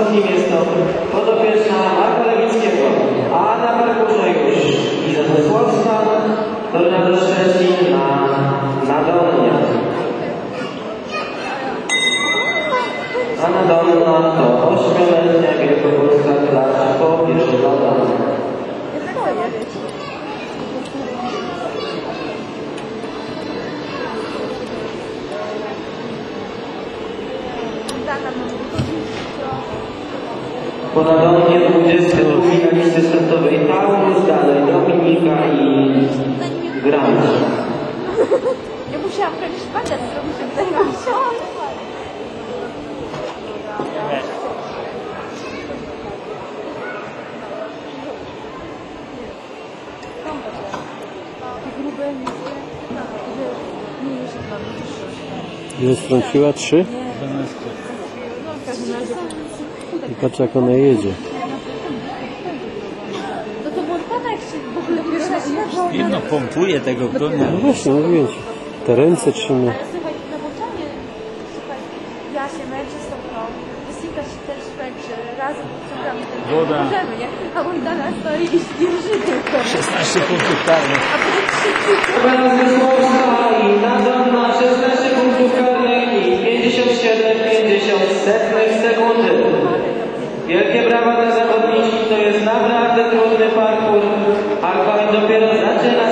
Ostatnim jest to podopieczna Marka Lewickiego, a na parkurze już Iza Wesłowska, Tornado Szczecin na Nadolnia. A Nadolna to ośmioletnia wielkopolska klacz po pierwszoplanowa. Po Nadolnie 22 na listy startowej Taurus, dalej Dominika i Grant. Ja musiałam jakiś patent zrobić, żeby zajmować. Ile strąciła? Trzy? No, w każdym razie. I patrz jak ona jedzie. No to było tata, jak się w ogóle jechał. Jedno pompuje tego konia. No właśnie, mówiłem ci. Te ręce trzyma. Ale słuchaj, na włączanie, słuchaj, ja się męczę z tą grą, się też męczy, razem ciągamy ten Woda. możemy, nie? A mój Dana stoi i śmierzy tylko. 16 punktów karnych. A potem krzyczy. Teraz Wesłowska i Nadolna 16 punktów karnych i 57 50 setnych sekundy. Wielkie brawa dla zawodniczki, to jest naprawdę trudny parkour, a dopiero zaczyna